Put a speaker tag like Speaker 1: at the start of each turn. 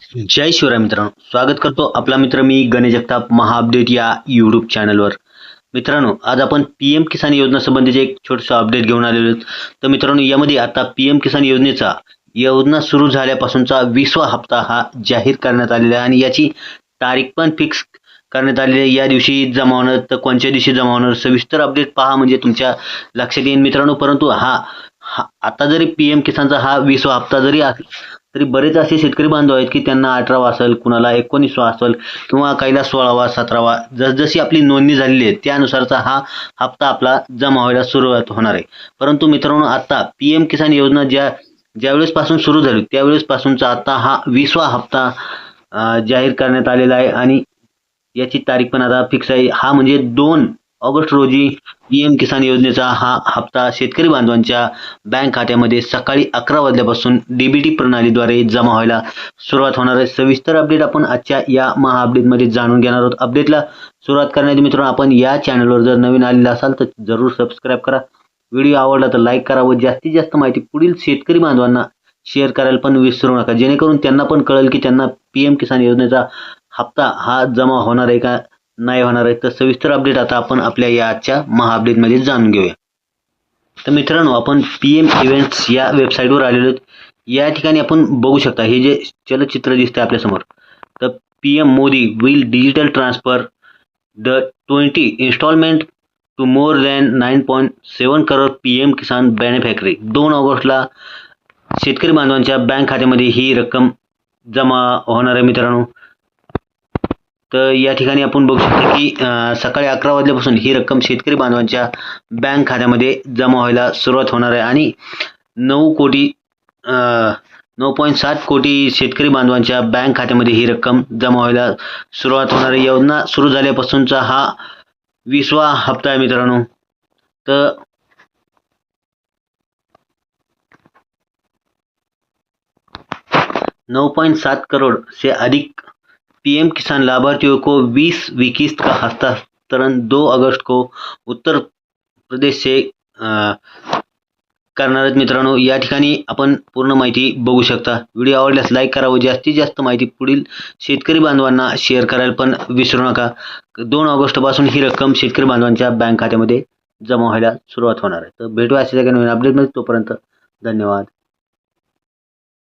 Speaker 1: जय शिवराय मित्रांनो. स्वागत करतो आपला मित्र मी गणेश जगताप महाअपडेट या यूट्यूब चॅनलवर मित्रांनो आज आपण पी एम किसान योजनासंबंधीचे एक छोटंसं अपडेट घेऊन आलेलो तर मित्रांनो यामध्ये आता पी एम किसान योजनेचा योजना सुरू झाल्यापासूनचा विसवा हप्ता हा जाहीर करण्यात आलेला आहे आणि याची तारीख पण फिक्स करण्यात आलेली आहे. या दिवशी जमा होणार तर कोणत्या दिवशी जमा होणार सविस्तर अपडेट पहा म्हणजे तुमच्या लक्षात येईल मित्रांनो. परंतु हा हा आता जरी पी एम किसानचा हा विसवा हप्ता जरी तरी बरेच असे शेतकरी बांधव आहेत की त्यांना अठरावा असेल कुणाला एकोणीसवा असेल किंवा काहीला सोळावा सतरावा जसजशी आपली नोंदणी झालेली आहे त्यानुसारचा हा हप्ता आपला जमा व्हायला सुरुवात होणार आहे. परंतु मित्रांनो आता पी एम किसान योजना ज्या ज्यावेळेसपासून सुरू झाली त्यावेळेसपासूनचा आत्ता आता हा वीसवा हप्ता जाहीर करण्यात आलेला आहे आणि याची तारीख पण आता फिक्स आहे. हा म्हणजे दोन ऑगस्ट रोजी पी एम किसान योजनेचा हा हप्ता शेतकरी बांधवांच्या बँक खात्यामध्ये सकाळी अकरा वाजल्यापासून डीबीटी प्रणालीद्वारे जमा व्हायला सुरुवात होणार आहे. सविस्तर अपडेट आपण आजच्या या महा अपडेटमध्ये जाणून घेणार आहोत. अपडेटला सुरुवात करण्याआधी मित्रांनो आपण या चॅनलवर जर नवीन आलेला असाल तर जरूर सबस्क्राईब करा. व्हिडिओ आवडला तर लाईक करा व जास्तीत जास्त माहिती पुढील शेतकरी बांधवांना शेअर करायला पण विसरू नका. जेणेकरून त्यांना पण कळेल की त्यांना पी एम किसान योजनेचा हप्ता हा जमा होणार आहे का? नाही होणार आहे तर सविस्तर अपडेट आता आपण आपल्या या आजच्या महाअपडेटमध्ये जाणून घेऊया. तर मित्रांनो आपण पी एम इव्हेंट्स या वेबसाईटवर आलेलो या ठिकाणी आपण बघू शकता हे जे चलचित्र दिसतंय आपल्यासमोर तर P M Modi will digital transfer the twenty instalment to more than nine point seven crore P M Kisan beneficiary दोन ऑगस्टला शेतकरी बांधवांच्या बँक खात्यामध्ये ही रक्कम जमा होणार आहे मित्रांनो. तर या ठिकाणी आपण बघू शकतो की सकाळी अकरा वाजल्यापासून ही रक्कम शेतकरी बांधवांच्या बँक खात्यामध्ये जमा व्हायला सुरुवात होणार आहे आणि नऊ कोटी नऊ पॉईंट सात कोटी शेतकरी बांधवांच्या बँक खात्यामध्ये ही रक्कम जमा व्हायला सुरुवात होणार आहे. योजना सुरू झाल्यापासूनचा हा विसवा हप्ता आहे मित्रांनो. तर नऊ पॉईंट सात करोड़ से अधिक पीएम किसान लाभार्थियों को 20 वी किस्त का हस्तांतरण 2 अगस्त को उत्तर प्रदेश से करणार आहेत मित्रांनो या ठिकाणी आपण पूर्ण माहिती बघू शकता. व्हिडिओ आवडल्यास लाईक करा व जास्तीत जास्त माहिती पुढील शेतकरी बांधवांना शेअर करायला पण विसरू नका. दोन ऑगस्टपासून ही रक्कम शेतकरी बांधवांच्या बँक खात्यामध्ये जमा व्हायला सुरुवात होणार आहे. तर भेटूया अशा नवीन अपडेटमध्ये तोपर्यंत धन्यवाद.